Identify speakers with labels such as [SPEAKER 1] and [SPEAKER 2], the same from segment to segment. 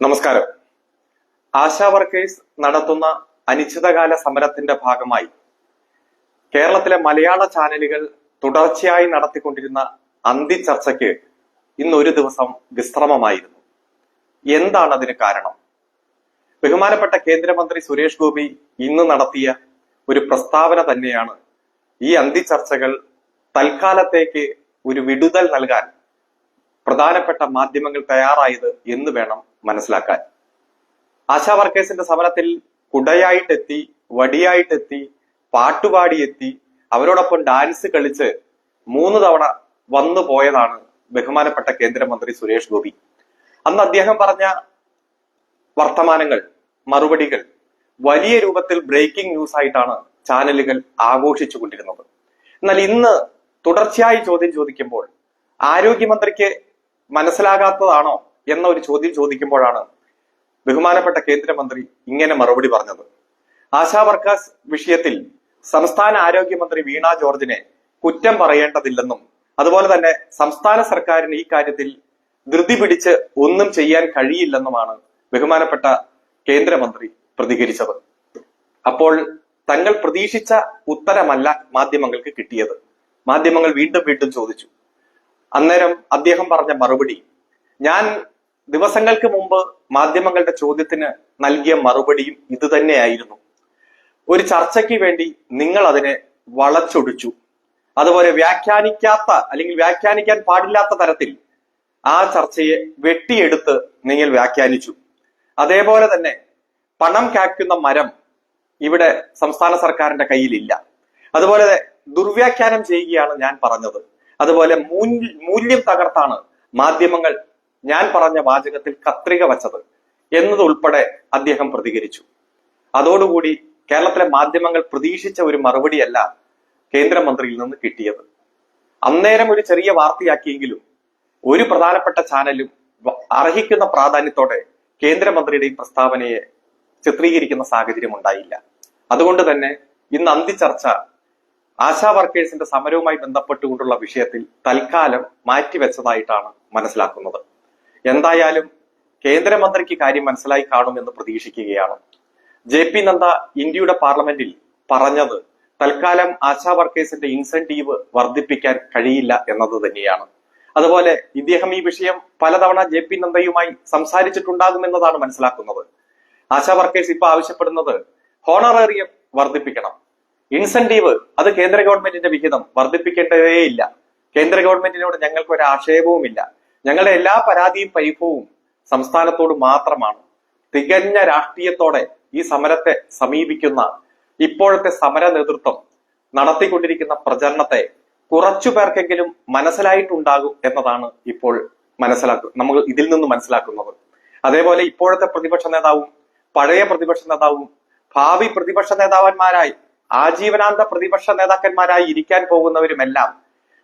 [SPEAKER 1] നമസ്കാരം. ആശാ വർക്കേഴ്സ് നടത്തുന്ന അനിശ്ചിതകാല സമരത്തിന്റെ ഭാഗമായി കേരളത്തിലെ മലയാള ചാനലുകൾ തുടർച്ചയായി നടത്തിക്കൊണ്ടിരുന്ന അന്തി ചർച്ചയ്ക്ക് ഇന്ന് ഒരു ദിവസം വിശ്രമമായിരുന്നു. എന്താണ് അതിന് കാരണം? ബഹുമാനപ്പെട്ട കേന്ദ്രമന്ത്രി സുരേഷ് ഗോപി ഇന്ന് നടത്തിയ ഒരു പ്രസ്താവന തന്നെയാണ് ഈ അന്തി ചർച്ചകൾ തൽക്കാലത്തേക്ക് ഒരു വിടുതൽ നൽകാൻ പ്രധാനപ്പെട്ട മാധ്യമങ്ങൾ തയ്യാറായത് എന്ന് വേണം മനസ്സിലാക്കാൻ. ആശാ വർക്കേഴ്സിന്റെ സമരത്തിൽ കുടയായിട്ടെത്തി വടിയായിട്ടെത്തി പാട്ടുപാടിയെത്തി അവരോടൊപ്പം ഡാൻസ് കളിച്ച് മൂന്ന് തവണ വന്നു പോയതാണ് ബഹുമാനപ്പെട്ട കേന്ദ്രമന്ത്രി സുരേഷ് ഗോപി. അന്ന് അദ്ദേഹം പറഞ്ഞ വർത്തമാനങ്ങൾ മറുപടികൾ വലിയ രൂപത്തിൽ ബ്രേക്കിംഗ് ന്യൂസ് ആയിട്ടാണ് ചാനലുകൾ ആഘോഷിച്ചു കൊണ്ടിരുന്നത് എന്നാൽ ഇന്ന് തുടർച്ചയായി ചോദ്യം ചോദിക്കുമ്പോൾ ആരോഗ്യമന്ത്രിക്ക് മനസ്സിലാകാത്തതാണോ എന്ന ഒരു ചോദ്യം ചോദിക്കുമ്പോഴാണ് ബഹുമാനപ്പെട്ട കേന്ദ്രമന്ത്രി ഇങ്ങനെ മറുപടി പറഞ്ഞത്. ആശാ വർക്കേഴ്സ് വിഷയത്തിൽ സംസ്ഥാന ആരോഗ്യമന്ത്രി വീണ ജോർജിനെ കുറ്റം പറയേണ്ടതില്ലെന്നും അതുപോലെ തന്നെ സംസ്ഥാന സർക്കാരിന് ഈ കാര്യത്തിൽ ധൃതി പിടിച്ച് ഒന്നും ചെയ്യാൻ കഴിയില്ലെന്നുമാണ് ബഹുമാനപ്പെട്ട കേന്ദ്രമന്ത്രി പ്രതികരിച്ചത്. അപ്പോൾ തങ്ങൾ പ്രതീക്ഷിച്ച ഉത്തരമല്ല മാധ്യമങ്ങൾക്ക് കിട്ടിയത്. മാധ്യമങ്ങൾ വീണ്ടും വീണ്ടും ചോദിച്ചു. അന്നേരം അദ്ദേഹം പറഞ്ഞ മറുപടി ഞാൻ ദിവസങ്ങൾക്ക് മുമ്പ് മാധ്യമങ്ങളുടെ ചോദ്യത്തിന് നൽകിയ മറുപടിയും ഇതുതന്നെയായിരുന്നു ഒരു ചർച്ചയ്ക്ക് വേണ്ടി നിങ്ങൾ അതിനെ വളച്ചൊടിച്ചു. അതുപോലെ വ്യാഖ്യാനിക്കാത്ത അല്ലെങ്കിൽ വ്യാഖ്യാനിക്കാൻ പാടില്ലാത്ത തരത്തിൽ ആ ചർച്ചയെ വെട്ടിയെടുത്ത് നിങ്ങൾ വ്യാഖ്യാനിച്ചു. അതേപോലെ തന്നെ പണം കാക്കുന്ന മരം ഇവിടെ സംസ്ഥാന സർക്കാരിന്റെ കയ്യിലില്ല. അതുപോലെ ദുർവ്യാഖ്യാനം ചെയ്യുകയാണ് ഞാൻ പറഞ്ഞത്. അതുപോലെ മൂല്യം തകർത്താണ് മാധ്യമങ്ങൾ ഞാൻ പറഞ്ഞ വാചകത്തിൽ കത്രിക വച്ചത് എന്നതുൾപ്പെടെ അദ്ദേഹം പ്രതികരിച്ചു. അതോടുകൂടി കേരളത്തിലെ മാധ്യമങ്ങൾ പ്രതീക്ഷിച്ച ഒരു മറുപടിയല്ല കേന്ദ്രമന്ത്രിയിൽ നിന്ന് കിട്ടിയത്. അന്നേരം ഒരു ചെറിയ വാർത്തയാക്കിയെങ്കിലും ഒരു പ്രധാനപ്പെട്ട ചാനലും അർഹിക്കുന്ന പ്രാധാന്യത്തോടെ കേന്ദ്രമന്ത്രിയുടെ ഈ പ്രസ്താവനയെ ചിത്രീകരിക്കുന്ന സാഹചര്യം ഉണ്ടായില്ല. അതുകൊണ്ട് തന്നെ ഇന്ന് അന്തി ചർച്ച ആശാ വർക്കേഴ്സിന്റെ സമരവുമായി ബന്ധപ്പെട്ടുകൊണ്ടുള്ള വിഷയത്തിൽ തൽക്കാലം മാറ്റിവെച്ചതായിട്ടാണ് മനസ്സിലാക്കുന്നത്. എന്തായാലും കേന്ദ്രമന്ത്രിക്ക് കാര്യം മനസ്സിലായി കാണുമെന്ന് പ്രതീക്ഷിക്കുകയാണ്. ജെ പി നദ്ദ ഇന്ത്യയുടെ പാർലമെന്റിൽ പറഞ്ഞത് തൽക്കാലം ആശാ വർക്കേഴ്സിന്റെ ഇൻസെന്റീവ് വർദ്ധിപ്പിക്കാൻ കഴിയില്ല എന്നത് തന്നെയാണ്. അതുപോലെ ഇദ്ദേഹം ഈ വിഷയം പലതവണ ജെ പി നദ്ദയുമായി സംസാരിച്ചിട്ടുണ്ടാകുമെന്നതാണ് മനസ്സിലാക്കുന്നത്. ആശാ വർക്കേഴ്സ് ഇപ്പൊ ആവശ്യപ്പെടുന്നത് ഹോണറേറിയം വർദ്ധിപ്പിക്കണം. ഇൻസെന്റീവ് അത് കേന്ദ്ര ഗവൺമെന്റിന്റെ വിഹിതം വർദ്ധിപ്പിക്കേണ്ടതേയില്ല. കേന്ദ്ര ഗവൺമെന്റിനോട് ഞങ്ങൾക്ക് ഒരു ആക്ഷേപവുമില്ല ഞങ്ങളുടെ എല്ലാ പരാതിയും പരിഭവവും സംസ്ഥാനത്തോട് മാത്രമാണ്. തികഞ്ഞ രാഷ്ട്രീയത്തോടെ ഈ സമരത്തെ സമീപിക്കുന്ന ഇപ്പോഴത്തെ സമര നേതൃത്വം നടത്തിക്കൊണ്ടിരിക്കുന്ന പ്രചരണത്തെ കുറച്ചു പേർക്കെങ്കിലും മനസ്സിലായിട്ടുണ്ടാകും എന്നതാണ് ഇപ്പോൾ മനസ്സിലാക്കുക നമ്മൾ ഇതിൽ നിന്ന് മനസ്സിലാക്കുന്നത്. അതേപോലെ ഇപ്പോഴത്തെ പ്രതിപക്ഷ നേതാവും പഴയ പ്രതിപക്ഷ നേതാവും ഭാവി പ്രതിപക്ഷ നേതാവന്മാരായി ആജീവനാന്ത പ്രതിപക്ഷ നേതാക്കന്മാരായി ഇരിക്കാൻ പോകുന്നവരുമെല്ലാം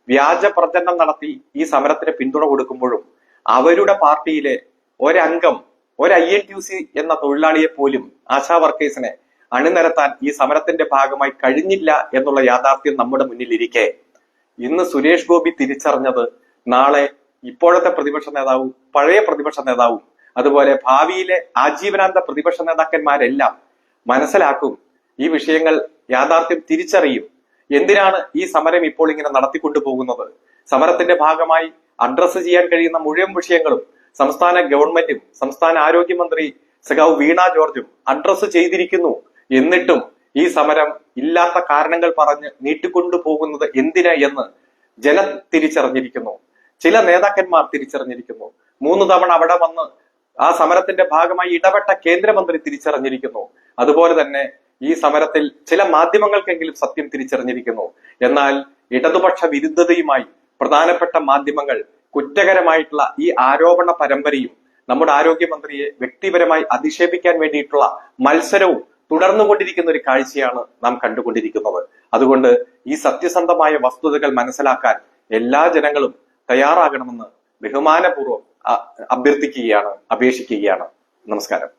[SPEAKER 1] വ്യാജ പ്രചരണം നടത്തി ഈ സമരത്തിന് പിന്തുണ കൊടുക്കുമ്പോഴും അവരുടെ പാർട്ടിയിലെ ഒരംഗം ഒരു ഐ എൻ ടി സി എന്ന തൊഴിലാളിയെ പോലും ആശാ വർക്കേഴ്സിനെ അണിനിരത്താൻ ഈ സമരത്തിന്റെ ഭാഗമായി കഴിഞ്ഞില്ല എന്നുള്ള യാഥാർത്ഥ്യം നമ്മുടെ മുന്നിലിരിക്കെ. ഇന്ന് സുരേഷ് ഗോപി തിരിച്ചറിഞ്ഞത് നാളെ ഇപ്പോഴത്തെ പ്രതിപക്ഷ നേതാവും പഴയ പ്രതിപക്ഷ നേതാവും അതുപോലെ ഭാവിയിലെ ആജീവനാന്ത പ്രതിപക്ഷ നേതാക്കന്മാരെല്ലാം മനസ്സിലാക്കും ഈ വിഷയങ്ങൾ യാഥാർത്ഥ്യം തിരിച്ചറിയും. എന്തിനാണ് ഈ സമരം ഇപ്പോൾ ഇങ്ങനെ നടത്തിക്കൊണ്ടു പോകുന്നത് സമരത്തിന്റെ ഭാഗമായി അഡ്രസ്സ് ചെയ്യാൻ കഴിയുന്ന മുഴുവൻ വിഷയങ്ങളും സംസ്ഥാന ഗവൺമെന്റും സംസ്ഥാന ആരോഗ്യമന്ത്രി സഖാവ് വീണ ജോർജും അഡ്രസ്സ് ചെയ്തിരിക്കുന്നു. എന്നിട്ടും ഈ സമരം ഇല്ലാത്ത കാരണങ്ങൾ പറഞ്ഞ് നീട്ടിക്കൊണ്ടു പോകുന്നത് എന്തിനാ എന്ന് ജനം തിരിച്ചറിഞ്ഞിരിക്കുന്നു. ചില നേതാക്കന്മാർ തിരിച്ചറിഞ്ഞിരിക്കുന്നു. മൂന്ന് തവണ അവിടെ വന്ന് ആ സമരത്തിന്റെ ഭാഗമായി ഇടപെട്ട കേന്ദ്രമന്ത്രി തിരിച്ചറിഞ്ഞിരിക്കുന്നു. അതുപോലെ തന്നെ ഈ സമരത്തിൽ ചില മാധ്യമങ്ങൾക്കെങ്കിലും സത്യം തിരിച്ചറിഞ്ഞിരിക്കുന്നു. എന്നാൽ ഇടതുപക്ഷ വിരുദ്ധതയുമായി പ്രധാനപ്പെട്ട മാധ്യമങ്ങൾ കുറ്റകരമായിട്ടുള്ള ഈ ആരോപണ പരമ്പരയും നമ്മുടെ ആരോഗ്യമന്ത്രിയെ വ്യക്തിപരമായി അധിക്ഷേപിക്കാൻ വേണ്ടിയിട്ടുള്ള മത്സരവും തുടർന്നുകൊണ്ടിരിക്കുന്ന ഒരു കാഴ്ചയാണ് നാം കണ്ടുകൊണ്ടിരിക്കുന്നത്. അതുകൊണ്ട് ഈ സത്യസന്ധമായ വസ്തുതകൾ മനസ്സിലാക്കാൻ എല്ലാ ജനങ്ങളും തയ്യാറാകണമെന്ന് ബഹുമാനപൂർവം അഭ്യർത്ഥിക്കുകയാണ് അപേക്ഷിക്കുകയാണ്. നമസ്കാരം.